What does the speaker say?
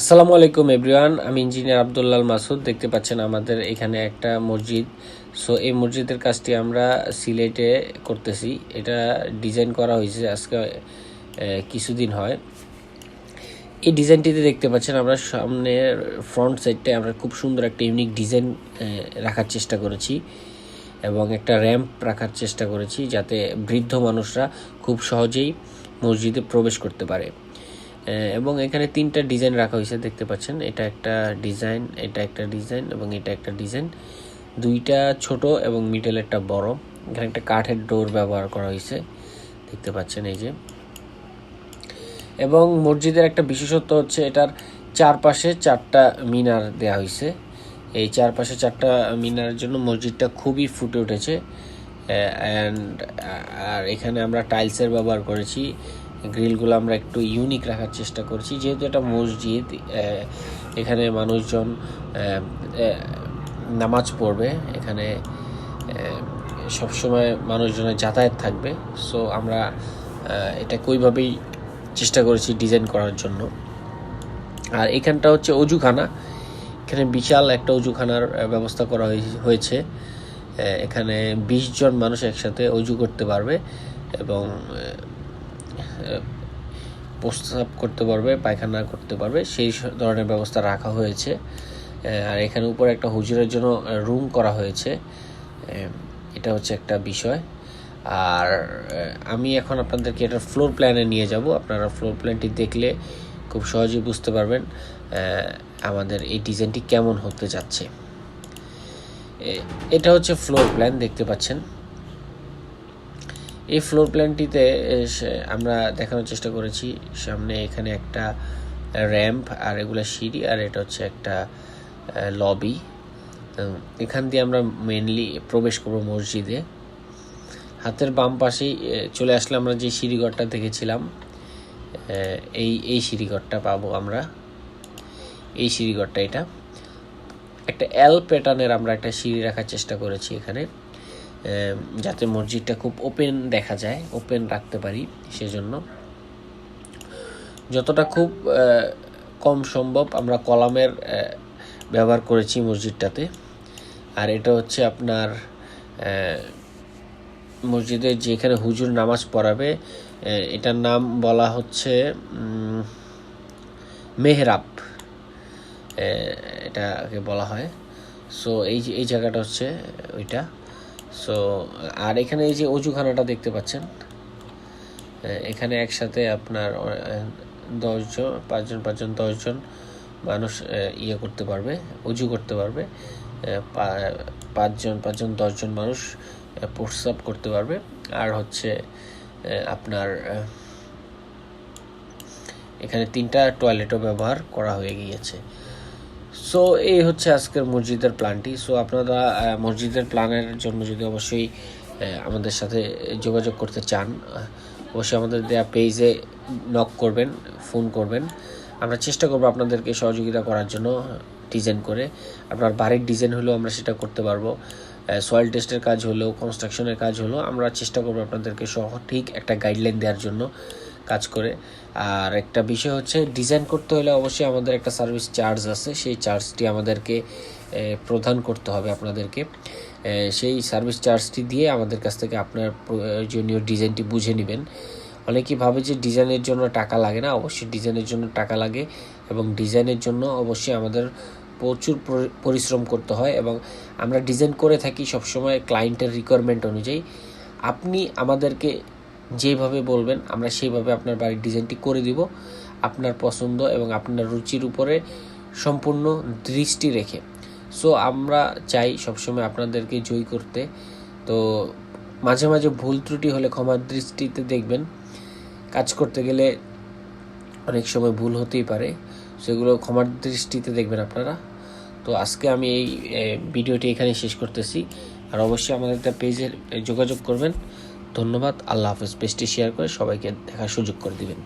আসসালামু আলাইকুম, এভরিওয়ান। আমি ইঞ্জিনিয়ার আবদুল্লাল মাসুদ। দেখতে পাচ্ছেন আমাদের এখানে একটা মসজিদ। সো, এই মসজিদের কাজটি আমরা সিলেটে করতেছি। এটা ডিজাইন করা হয়েছে আজকে কিছুদিন হয়। এই ডিজাইনটিতে দেখতে পাচ্ছেন আমরা সামনে ফ্রন্ট সাইডটায় আমরা খুব সুন্দর একটা ইউনিক ডিজাইন রাখার চেষ্টা করেছি এবং একটা র্যাম্প রাখার চেষ্টা করেছি যাতে বৃদ্ধ মানুষরা খুব সহজেই মসজিদে প্রবেশ করতে পারে। এবং এখানে তিনটা ডিজাইন রাখা হয়েছে, দেখতে পাচ্ছেন। এটা একটা ডিজাইন, এটা একটা ডিজাইন এবং এটা একটা ডিজাইন। দুইটা ছোট এবং মিডল একটা বড়। এখানে একটা কাঠের ডোর ব্যবহার করা হয়েছে, দেখতে পাচ্ছেন এই যে। এবং মসজিদের একটা বিশেষত্ব হচ্ছে, এটার চারপাশে চারটা মিনার দেয়া হয়েছে। এই চারপাশে চারটা মিনারের জন্য মসজিদটা খুবই ফুটে উঠেছে। অ্যান্ড আর এখানে আমরা টাইলসের ব্যবহার করেছি। গ্রিলগুলো আমরা একটু ইউনিক রাখার চেষ্টা করছি। যেহেতু এটা মসজিদ এখানে মানুষজন নামাজ পড়বে। এখানে সবসময় মানুষজনের যাতায়াত থাকবে। সো আমরা এটা এটাকে ওইভাবেই চেষ্টা করেছি ডিজাইন করার জন্য। আর এখানটা হচ্ছে অজুখানা। এখানে বিশাল একটা অজুখানার ব্যবস্থা করা হয়ে- হয়েছে। এখানে বিশ জন মানুষ একসাথে অজু করতে পারবে এবং আহ, প্রস্রাব করতে পারবে পায়খানা করতে পারবে সেই ধরনের ব্যবস্থা রাখা হয়েছে। আর এখানে উপরে একটা হুজুরের জন্য রুম করা হয়েছে। এটা হচ্ছে একটা বিষয়। আর আমি এখন আপনাদেরকে এটা ফ্লোর প্ল্যানে নিয়ে যাব। আপনারা ফ্লোর প্ল্যানটি দেখলে খুব সহজেই বুঝতে পারবেন আমাদের এই ডিজাইনটি কেমন হতে যাচ্ছে। এটা হচ্ছে ফ্লোর প্ল্যান দেখতে পাচ্ছেন। এই ফ্লোর প্ল্যানটিতে আমরা দেখানোর চেষ্টা করেছি। সামনে এখানে একটা র্যাম্প আর এগুলো সিঁড়ি আর এটা হচ্ছে একটা লবি এখান দিয়ে আমরা মেনলি প্রবেশ করব মসজিদে। হাতের বাম পাশেই চলে আসলে আমরা যে সিঁড়িঘরটা দেখেছিলাম এই এই সিঁড়িঘরটা পাবো আমরা। এই সিঁড়িঘরটা এটা। একটা এল প্যাটার্নের আমরা একটা সিঁড়ি রাখার চেষ্টা করেছি এখানে। যাতে মসজিদটা খুব ওপেন দেখা যায় ওপেন রাখতে পারি সেজন্য। যতটা খুব কম সম্ভব আমরা কলামের ব্যবহার করেছি মসজিদটাতে। আর এটা হচ্ছে আপনার মসজিদে যেখানে হুজুর নামাজ পড়াবে এটার নাম বলা হচ্ছে মেহরাব। এটাকে বলা হয়। সো এই এই জায়গাটা হচ্ছে ওইটা। সো আর এখানে এই যে অজুখানাটা দেখতে পাচ্ছেন এখানে একসাথে আপনার দশজন, পাঁচজন পাঁচজন, দশজন মানুষ ইয়ে করতে পারবে, অজু করতে পারবে পাঁচজন পাঁচজন, দশজন মানুষ প্রস্রাব করতে পারবে। আর হচ্ছে আপনার এখানে তিনটা টয়লেটও ব্যবহার করা হয়ে গিয়েছে। সো এই হচ্ছে আজকের মসজিদের প্ল্যানটি সো আপনারা মসজিদের প্ল্যানের জন্য যদি অবশ্যই আমাদের সাথে যোগাযোগ করতে চান অবশ্যই আমাদের দেওয়া পেজে নক করবেন ফোন করবেন। আমরা চেষ্টা করব আপনাদেরকে সহযোগিতা করার জন্য ডিজাইন করে। আপনার বাড়ির ডিজাইন হলেও আমরা সেটা করতে পারব। সয়েল টেস্টের কাজ হলেও কনস্ট্রাকশনের কাজ হলেও আমরা চেষ্টা করব আপনাদেরকে সঠিক একটা গাইডলাইন দেওয়ার জন্য। কাজ করে। আর একটা বিষয় হচ্ছে ডিজাইন করতে হলে অবশ্যই আমাদের একটা সার্ভিস চার্জ আছে। সেই চার্জটি আমাদেরকে প্রদান করতে হবে আপনাদেরকে। সেই সার্ভিস চার্জটি দিয়ে আমাদের কাছ থেকে আপনার প্রয়োজনীয় ডিজাইনটি বুঝে নেবেন। অনেকেই ভাবে যে ডিজাইনের জন্য টাকা লাগে না। অবশ্যই ডিজাইনের জন্য টাকা লাগে এবং ডিজাইনের জন্য অবশ্যই আমাদের প্রচুর পরিশ্রম করতে হয় এবং আমরা ডিজাইন করে থাকি সবসময় ক্লায়েন্টের রিকোয়ারমেন্ট অনুযায়ী। আপনি আমাদেরকে যেভাবে বলবেন, আমরা সেইভাবে আপনার বাড়ির ডিজাইনটি করে দিব। আপনার পছন্দ এবং আপনার রুচির উপরে সম্পূর্ণ দৃষ্টি রেখে। সো আমরা চাই সবসময় আপনাদেরকে জয়ী করতে। তো, মাঝে মাঝে ভুল ত্রুটি হলে ক্ষমার দৃষ্টিতে দেখবেন। কাজ করতে গেলে অনেক সময় ভুল হতেই পারে। সেগুলো ক্ষমার দৃষ্টিতে দেখবেন আপনারা। তো, আজকে আমি এই ভিডিওটি এখানে শেষ করতেছি। আর অবশ্যই আমাদের একটা পেজে যোগাযোগ করবেন। ধন্যবাদ। আল্লাহ হাফেজ। পেজটি শেয়ার করে সবাইকে দেখার সুযোগ করে দিবেন।